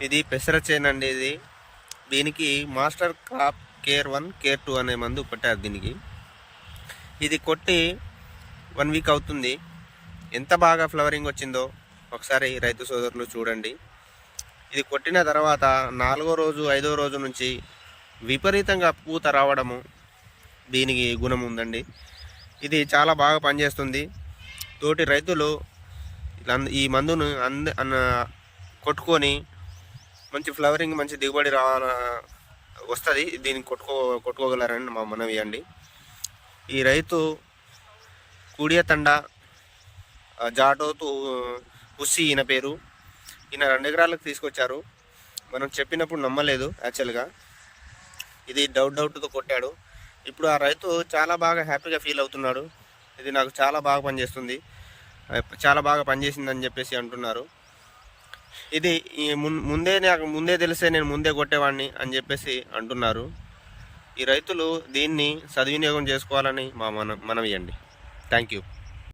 ఇది పెసర చేను అండి ఇది. దీనికి master crop care one care two అనే మందు కొట్టారు దీనికి. ఇది కొట్టి వన్ వీక్ అవుతుంది. ఎంత బాగా ఫ్లవరింగ్ వచ్చిందో ఒకసారి రైతు సోదరులు చూడండి. ఇది కొట్టిన తర్వాత నాలుగో రోజు ఐదో రోజు నుంచి విపరీతంగా పూత రావడము దీనికి గుణం ఉందండి. ఇది చాలా బాగా పనిచేస్తుంది. తోటి రైతులు అంద- ఈ మందును అంద అన్న కొట్టుకొని మంచి ఫ్లవరింగ్ మంచి దిగుబడి రా వస్తుంది. దీన్ని కొట్టుకో కొట్టుకోగలరని మా మనవి అండి. ఈ రైతు కూడియతండ ఆ, జాటోతు హుస్సి ఈయన పేరు. ఈయన రెండు ఎకరాలకు తీసుకొచ్చారు. మనం చెప్పినప్పుడు నమ్మలేదు యాక్చువల్గా. ఇది డౌట్ డౌట్తో కొట్టాడు. ఇప్పుడు ఆ రైతు చాలా బాగా హ్యాపీగా ఫీల్ అవుతున్నాడు. ఇది నాకు చాలా బాగా పనిచేస్తుంది. చాలా బాగా పనిచేసిందని చెప్పేసి అంటున్నారు. ఇది ఈ ముందే నాకు ముందే తెలిసే నేను ముందే కొట్టేవాడిని అని చెప్పేసి అంటున్నారు. ఈ రైతులు దీన్ని సద్వినియోగం చేసుకోవాలని మా మన మనవి అండి. Thank you